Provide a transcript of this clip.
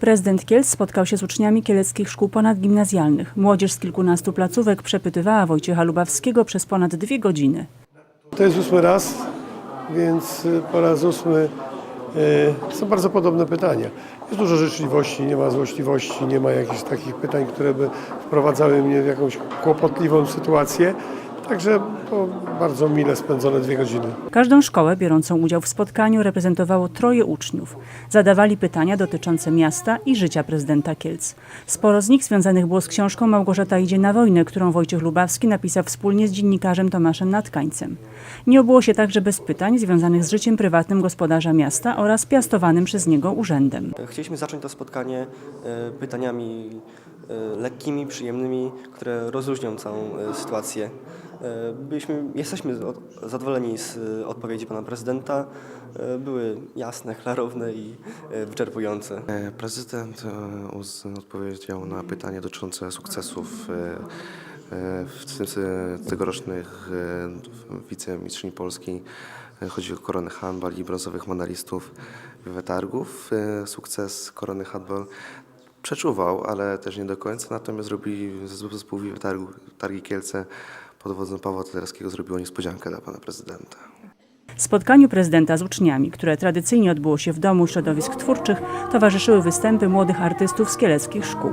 Prezydent Kielc spotkał się z uczniami kieleckich szkół ponadgimnazjalnych. Młodzież z kilkunastu placówek przepytywała Wojciecha Lubawskiego przez ponad dwie godziny. To jest ósmy raz, więc y, po raz ósmy y, są bardzo podobne pytania. Jest dużo życzliwości, nie ma złośliwości, nie ma jakichś takich pytań, które by wprowadzały mnie w jakąś kłopotliwą sytuację. Także to bardzo mile spędzone dwie godziny. Każdą szkołę biorącą udział w spotkaniu reprezentowało troje uczniów. Zadawali pytania dotyczące miasta i życia prezydenta Kielc. Sporo z nich związanych było z książką Małgorzata idzie na wojnę, którą Wojciech Lubawski napisał wspólnie z dziennikarzem Tomaszem Natkańcem. Nie obyło się także bez pytań związanych z życiem prywatnym gospodarza miasta oraz piastowanym przez niego urzędem. Chcieliśmy zacząć to spotkanie e, pytaniami e, lekkimi, przyjemnymi, które rozluźnią całą e, sytuację. E, Byliśmy, jesteśmy zadowoleni z e, odpowiedzi pana prezydenta. E, Były jasne, klarowne i wyczerpujące. Prezydent odpowiedział na pytania dotyczące sukcesów w tegorocznych wicemistrzyni Polski. Chodzi o Koronę Handball i brązowych medalistów wytargów. E, Sukces Korony Handball przeczuwał, ale też nie do końca. Natomiast zrobili zespół Targu, Targi Kielce pod wodzą Pawła Celerskiego zrobiło niespodziankę dla pana prezydenta. Spotkaniu prezydenta z uczniami, które tradycyjnie odbyło się w domu środowisk twórczych, towarzyszyły występy młodych artystów z kieleckich szkół.